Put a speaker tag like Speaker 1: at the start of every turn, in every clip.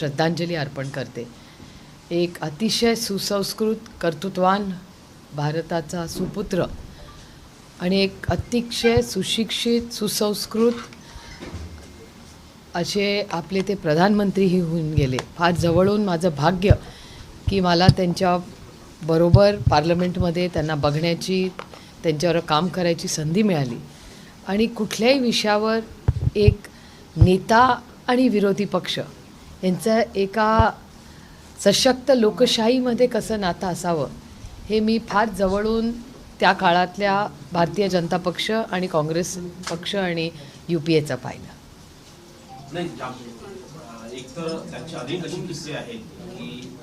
Speaker 1: श्रद्धांजली अर्पण करते. एक अतिशय सुसंस्कृत कर्तृत्वान भारताचा सुपुत्र आणि एक अतिशय सुशिक्षित सुसंस्कृत असे आपले ते प्रधानमंत्रीही होऊन गेले. फार जवळून माझं भाग्य की मला त्यांच्या बरोबर पार्लमेंटमध्ये त्यांना बघण्याची त्यांच्यावर काम करायची संधी मिळाली. आणि कुठल्याही विषयावर एक नेता आणि विरोधी पक्ष यांचं एका सशक्त लोकशाहीमध्ये कसं नातं असावं हे मी फार जवळून त्या काळातल्या भारतीय जनता पक्ष आणि काँग्रेस पक्ष आणि यू पी एचा पाहिलं.
Speaker 2: एक तर असे किस्से आहेत की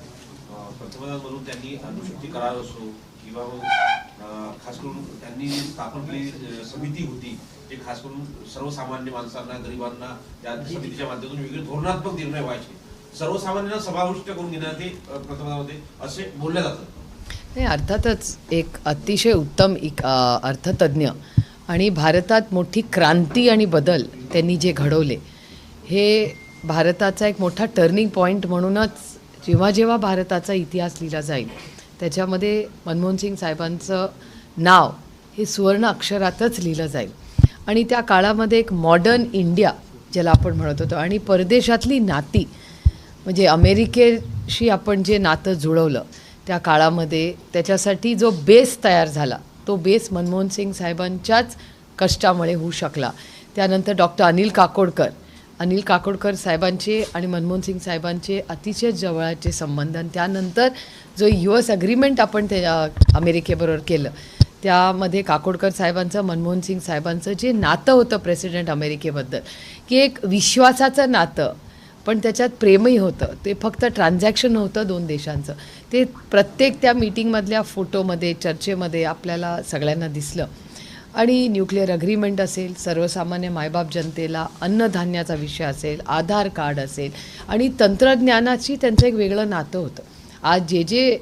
Speaker 2: पंतप्रधान म्हणून त्यांनी करार असो किंवा खास करून त्यांनी स्थापन केलेली अं, समिती होती जे खास करून सर्वसामान्य माणसांना गरिबांना त्या समितीच्या माध्यमातून वेगळे धोरणात्मक निर्णय व्हायचे. सर्वसामान्यांना समाविष्ट करून घेण्यात ते अं, पंतप्रधानामध्ये असे बोलल्या जातं
Speaker 1: नाही अर्थातच एक अतिशय उत्तम इक अ, अर्थतज्ज्ञ आणि भारतात मोठी क्रांती आणि बदल त्यांनी जे घडवले हे भारताचा एक मोठा टर्निंग पॉईंट म्हणूनच जेव्हा जेव्हा भारताचा इतिहास लिहिला जाईल त्याच्यामध्ये मनमोहन सिंग साहेबांचं नाव हे सुवर्ण अक्षरातच लिहिलं जाईल. आणि त्या काळामध्ये एक मॉडर्न इंडिया ज्याला आपण म्हणत होतो आणि परदेशातली नाती म्हणजे अमेरिकेशी आपण जे नातं जुळवलं त्या काळामध्ये त्याच्यासाठी जो बेस तयार झाला तो बेस मनमोहन सिंग साहेबांच्याच कष्टामुळे होऊ शकला. त्यानंतर डॉक्टर अनिल काकोडकर. अनिल काकोडकर साहेबांचे आणि मनमोहन सिंग साहेबांचे अतिशय जवळचे संबंध आणि त्यानंतर जो यू एस अग्रीमेंट आपण ते अमेरिकेबरोबर केलं त्यामध्ये काकोडकर साहेबांचं मनमोहन सिंग साहेबांचं जे नातं होतं प्रेसिडेंट अमेरिकेबद्दल की एक विश्वासाचं नातं पण त्याच्यात प्रेमही होतं. ते फक्त ट्रान्झॅक्शन होतं दोन देशांचं. ते प्रत्येक त्या मीटिंगमधल्या फोटोमध्ये चर्चेमध्ये आपल्याला सगळ्यांना दिसलं. आणि न्यूक्लिअर अग्रीमेंट असेल सर्वसामान्य मायबाप जनतेला अन्नधान्याचा विषय असेल आधार कार्ड असेल आणि तंत्रज्ञानाची त्यांचं एक वेगळं नातं होतं. आज जे जे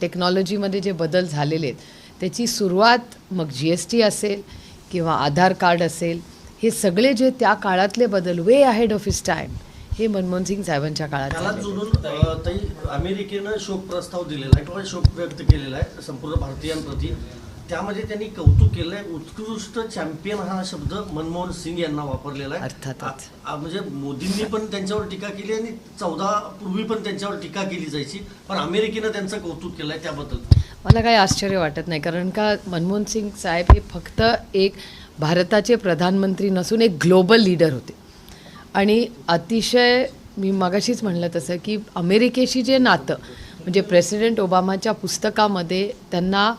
Speaker 1: टेक्नॉलॉजीमध्ये जे बदल झालेले आहेत त्याची सुरुवात मग जी एस टी असेल किंवा आधार कार्ड असेल हे सगळे जे त्या काळातले बदल way ahead of his time हे मनमोहन सिंग साहेबांच्या काळात
Speaker 3: अमेरिकेनं शोक प्रस्ताव दिलेला आहे किंवा शोक व्यक्त केलेला आहे संपूर्ण भारतीयांप्रती. त्यामध्ये त्यांनी कौतुक केलंय. उत्कृष्ट चॅम्पियन हा शब्द मनमोहन सिंग यांना वापरलेला आहे.
Speaker 1: अर्थातच.
Speaker 3: म्हणजे मोदींनी पण त्यांच्यावर टीका केली आणि चौदा पूर्वी पण त्यांच्यावर टीका केली जायची. पण अमेरिकेनं त्यांचं कौतुक केलंय त्याबद्दल.
Speaker 1: मला काही आश्चर्य वाटत नाही कारण का मनमोहन सिंग साहेब हे फक्त एक भारताचे प्रधानमंत्री नसून एक ग्लोबल लीडर होते. आणि अतिशय मी मगाशीच म्हणलं तसं की अमेरिकेशी जे नातं म्हणजे प्रेसिडेंट ओबामाच्या पुस्तकामध्ये त्यांना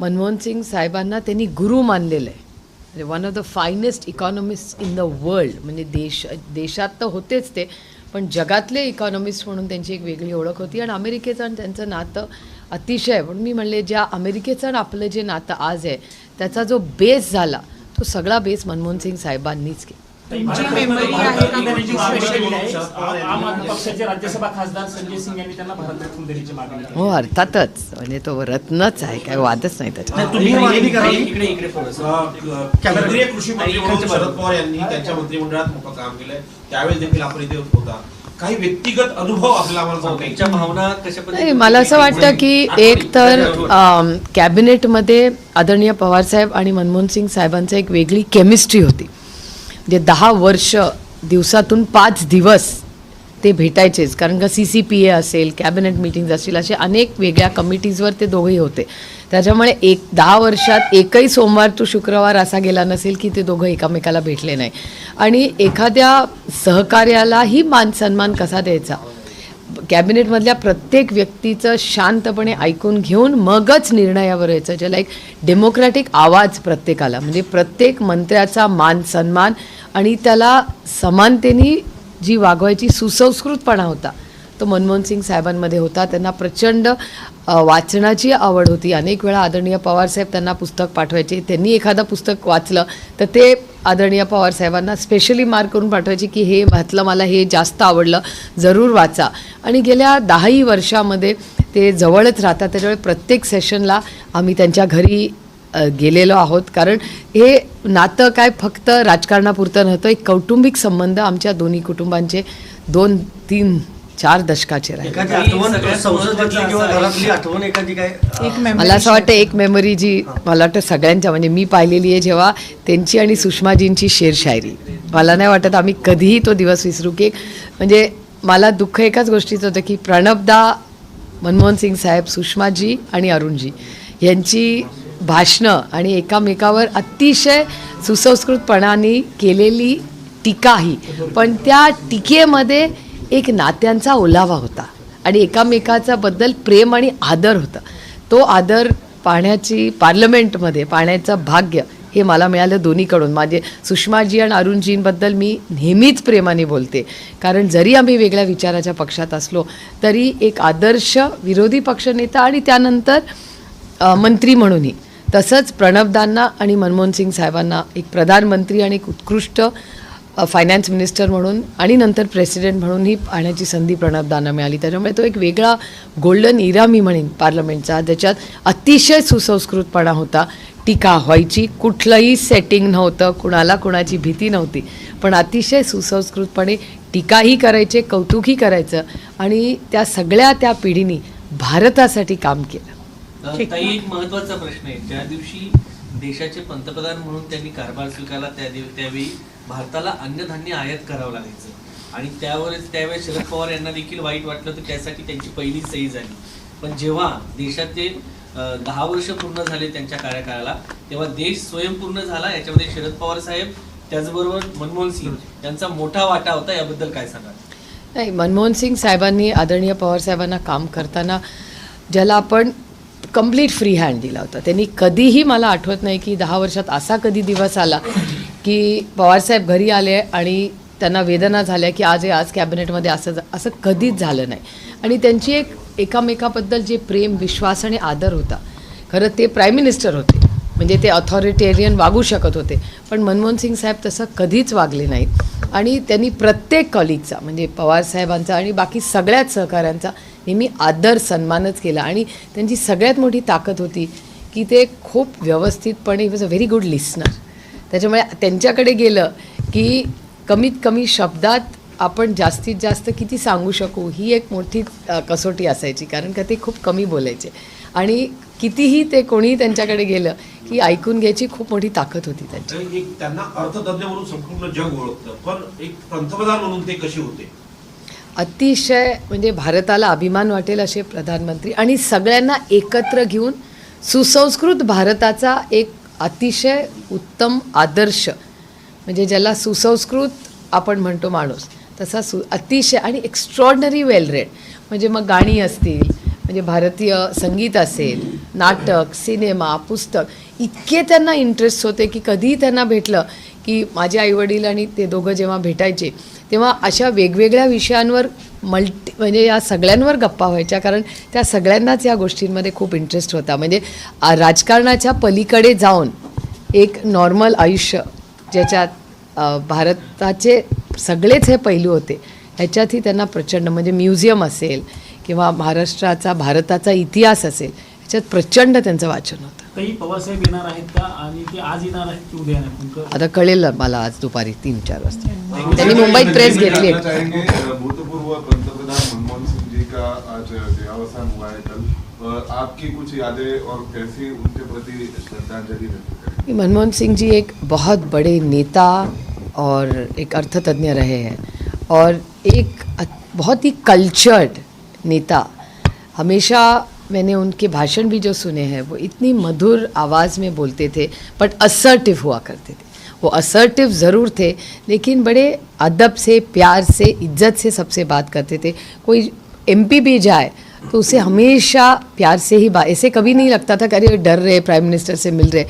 Speaker 1: मनमोहन सिंग साहेबांना त्यांनी गुरु मानलेलं आहे. म्हणजे one of the finest economist in the world म्हणजे देश देशात तर होतेच ते पण जगातले इकॉनॉमिस्ट म्हणून त्यांची एक वेगळी ओळख होती. आणि अमेरिकेचं आणि त्यांचं नातं अतिशय पण मी म्हणले ज्या अमेरिकेचं आणि आपलं जे नातं आज आहे त्याचा जो बेस झाला तो सगळा बेस मनमोहन सिंग साहेबांनीच केला.
Speaker 4: तुमची मेमरी आहे का कोणती स्पेशल
Speaker 5: आम आदमी पक्षाचे राज्यसभा खासदार संजय सिंग यांनी त्यांना भारतरत्न देण्याची मागणी केली.
Speaker 1: हो अर्थातच. म्हणजे तो रत्नच आहे काय वादच नाही त्याच्यात.
Speaker 3: नाही, तुम्ही ही मागणी करावी
Speaker 4: इकडे इकडे थोडंसं.
Speaker 2: अं, केंद्रीय कृषी मंत्री म्हणून शरद पवार यांनी त्यांच्या मंत्रिमंडळात मोठं काम केलंय. त्यावेळेस देखील आपण इथे होता. काही व्यक्तिगत अनुभव आपल्याला आम्हाला सांगता येईल?
Speaker 3: त्यांच्या भावना कशा
Speaker 1: नाही मला असं वाटतं की एक तर अम, कॅबिनेटमध्ये आदरणीय पवारसाहेब आणि मनमोहन सिंग साहेबांचं एक वेगळी केमिस्ट्री होती. जे दहा वर्ष दिवसातून पाच दिवस ते भेटायचेच. कारण का सी सी पी ए असेल कॅबिनेट मिटिंग्ज असतील असे अनेक वेगळ्या कमिटीजवर ते दोघेही होते. त्याच्यामुळे एक दहा वर्षात एकही सोमवार तो शुक्रवार असा गेला नसेल की ते दोघं एकामेकाला भेटले नाही. आणि एखाद्या सहकार्यालाही मान सन्मान कसा द्यायचा? कॅबिनेटमधल्या प्रत्येक व्यक्तीचं शांतपणे ऐकून घेऊन मगच निर्णयावर यायचं ज्याला एक डेमोक्रॅटिक आवाज प्रत्येकाला. म्हणजे प्रत्येक मंत्र्याचा मान सन्मान आणि त्याला समानतेने जी वागवायची सुसंस्कृतपणा होता तो मनमोहन सिंग साहेबांमध्ये होता. त्यांना प्रचंड वाचनाची आवड होती. अनेक वेळा आदरणीय पवारसाहेब त्यांना पुस्तक पाठवायचे. त्यांनी एखादं पुस्तक वाचलं तर ते आदरणीय पवारसाहेबांना स्पेशली मार्क करून पाठवायची की हे म्हटलं मला हे जास्त आवडलं जरूर वाचा. आणि गेल्या दहाही वर्षामध्ये ते जवळच राहतात त्याच्यामुळे प्रत्येक सेशनला आम्ही त्यांच्या घरी गेलेलो आहोत. कारण हे नातं काय फक्त राजकारणापुरतं नव्हतं एक कौटुंबिक संबंध आमच्या दोन्ही कुटुंबांचे दोन तीन चार दशकाचे राहिले. मला असं वाटतं एक मेमरी जी मला वाटतं सगळ्यांच्या म्हणजे मी पाहिलेली आहे जेव्हा त्यांची आणि सुषमाजींची शेर शायरी मला नाही वाटत आम्ही कधीही तो दिवस विसरू की म्हणजे मला दुःख एकाच गोष्टीचं होतं की प्रणबदा मनमोहन सिंग साहेब सुषमाजी आणि अरुणजी यांची भाषणं आणि एकामेकावर अतिशय सुसंस्कृतपणाने केलेली टीकाही. पण त्या टीकेमध्ये एक नात्यांचा ओलावा होता आणि एकामेकाचा बद्दल प्रेम आणि आदर होता. तो आदर पाहण्याची पार्लमेंटमध्ये पाहण्याचं भाग्य हे मला मिळालं दोन्हीकडून. माझे सुषमाजी आणि अरुणजींबद्दल मी नेहमीच प्रेमाने बोलते. कारण जरी आम्ही वेगळ्या विचाराच्या पक्षात असलो तरी एक आदर्श विरोधी पक्षनेता आणि त्यानंतर मंत्री म्हणूनही. तसंच प्रणबदांना आणि मनमोहन सिंग साहेबांना एक प्रधानमंत्री आणि एक उत्कृष्ट फायनान्स मिनिस्टर म्हणून आणि नंतर प्रेसिडेंट म्हणूनही पाहण्याची संधी प्रणबदांना मिळाली. त्याच्यामुळे तो एक वेगळा गोल्डन इरा मी म्हणेन पार्लमेंटचा ज्याच्यात अतिशय सुसंस्कृतपणा होता टीका व्हायची कुठलंही सेटिंग नव्हतं कुणाला कुणाची भीती नव्हती पण अतिशय सुसंस्कृतपणे टीकाही करायचे कौतुकही करायचं आणि त्या सगळ्या त्या पिढीनी भारतासाठी काम केलं.
Speaker 4: एक महत्त्वाचा प्रश्न आहे. ज्या दिवशी देशाचे पंतप्रधान म्हणून त्यांनी कारभार स्वीकारला त्यावेळी भारताला अन्नधान्य आयात करावं लागायचं. आणि त्यावरच त्यावेळेस शरद पवार यांना देखील वाईट वाटलं तर त्यासाठी त्यांची पहिली सही झाली. पण जेव्हा देशाचे दहा वर्ष पूर्ण झाले त्यांच्या कार्यकाळाला तेव्हा देश स्वयंपूर्ण झाला याच्यामध्ये शरद पवार साहेब त्याचबरोबर मनमोहन सिंग यांचा मोठा वाटा होता याबद्दल काय सांगाल?
Speaker 1: नाही मनमोहन सिंग साहेबांनी आदरणीय पवार साहेबांना काम करताना ज्याला आपण कंप्लीट फ्री हँड दिला होता. त्यांनी कधीही मला आठवत नाही की दहा वर्षात असा कधी दिवस आला की पवारसाहेब घरी आले आणि त्यांना वेदना झाल्या की आज हे आज कॅबिनेटमध्ये असं असं कधीच झालं नाही. आणि त्यांची एक एकामेकाबद्दल जे प्रेम विश्वास आणि आदर होता खरं ते प्राईम मिनिस्टर होते. म्हणजे ते ऑथॉरिटेरियन वागू शकत होते. पण मनमोहन सिंग साहेब तसं कधीच वागले नाहीत. आणि त्यांनी प्रत्येक कॉलिगचा म्हणजे पवार साहेबांचा आणि बाकी सगळ्याच सहकाऱ्यांचा नेहमी आदर सन्मानच केला. आणि त्यांची सगळ्यात मोठी ताकद होती की ते खूप व्यवस्थितपणे was a very good listener त्याच्यामुळे त्यांच्याकडे गेलं की कमीत कमी शब्दात आपण जास्तीत जास्त किती सांगू शकू ही एक मोठी कसोटी असायची. कारण का ते खूप कमी बोलायचे. आणि कितीही ते कोणीही त्यांच्याकडे गेलं की ऐकून घ्यायची खूप मोठी ताकद होती त्यांची.
Speaker 2: एक त्यांना अर्थतज्ञ म्हणून संपूर्ण जग ओळखतं. पण एक पंतप्रधान म्हणून ते कसे होते?
Speaker 1: अतिशय म्हणजे भारताला अभिमान वाटेल असे प्रधानमंत्री आणि सगळ्यांना एकत्र घेऊन सुसंस्कृत भारताचा एक अतिशय उत्तम आदर्श. म्हणजे ज्याला सुसंस्कृत आपण म्हणतो माणूस तसा सु अतिशय आणि एक्स्ट्रॉर्डनरी वेल रेड म्हणजे मग गाणी असतील म्हणजे भारतीय संगीत असेल नाटक सिनेमा पुस्तक इतके त्यांना इंटरेस्ट होते की कधीही त्यांना भेटलं की माझे आईवडील आणि ते दोघं जेव्हा भेटायचे तेव्हा अशा वेगवेगळ्या विषयांवर मल्टी म्हणजे या सगळ्यांवर गप्पा व्हायच्या कारण त्या सगळ्यांनाच या गोष्टींमध्ये खूप इंटरेस्ट होता म्हणजे राजकारणाच्या पलीकडे जाऊन एक नॉर्मल आयुष्य ज्याच्यात भारताचे सगळेच हे पैलू होते ह्याच्यातही त्यांना प्रचंड म्हणजे म्युझियम असेल किंवा महाराष्ट्राचा भारताचा इतिहास असेल ह्याच्यात प्रचंड त्यांचं वाचन होतं
Speaker 5: काही पवारसाहेब येणार आहेत का आणि ते आज येणार आहेत की उद्या
Speaker 1: आता कळेल मला आज दुपारी तीन चार वाजता त्यांनी मुंबईत प्रेस घेतली
Speaker 6: भूतपूर्व पंतप्रधान मनमोहन सिंह जी का आज देहावसान हुआ है कल। आपकी कुछ यादें और कैसे उनके प्रति श्रद्धांजलि
Speaker 1: मनमोहन सिंह जी एक बहुत बड़े नेता और एक अर्थतज्ञ रहे हैं और एक बहुत ही कल्चर्ड नेता। हमेशा मैंने उनके भाषण भी जो सुने हैं, वो इतनी मधुर आवाज़ में बोलते थे बट असर्टिव हुआ करते थे। वो असर्टिव ज़रूर थे, लेकिन बड़े अदब से, प्यार से, इज़्ज़त से सबसे बात करते थे। कोई एमपी भी जाए तो उसे हमेशा प्यार से ही बात ऐसे कभी नहीं लगता था कि अरे, डर रहे प्राइम मिनिस्टर से मिल रहे।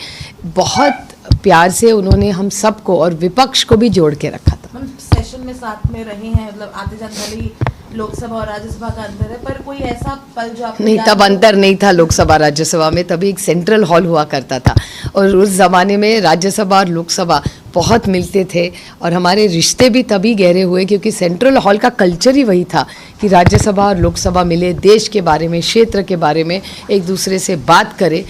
Speaker 1: बहुत प्यार से उन्होंने हम सबको और विपक्ष को भी जोड़ के रखा था।
Speaker 7: हम सेशन में साथ में रहे हैं मतलब आते जाते लोकसभा और राज्यसभा का अंतर है पर कोई ऐसा पल जो
Speaker 1: नहीं तब अंतर नहीं था लोकसभा राज्यसभा में तभी एक सेंट्रल हॉल हुआ करता था। और उस ज़माने में राज्यसभा और लोकसभा बहुत मिलते थे और हमारे रिश्ते भी तभी गहरे हुए क्योंकि सेंट्रल हॉल का कल्चर ही वही था कि राज्यसभा और लोकसभा मिले देश के बारे में क्षेत्र के बारे में एक दूसरे से बात करें।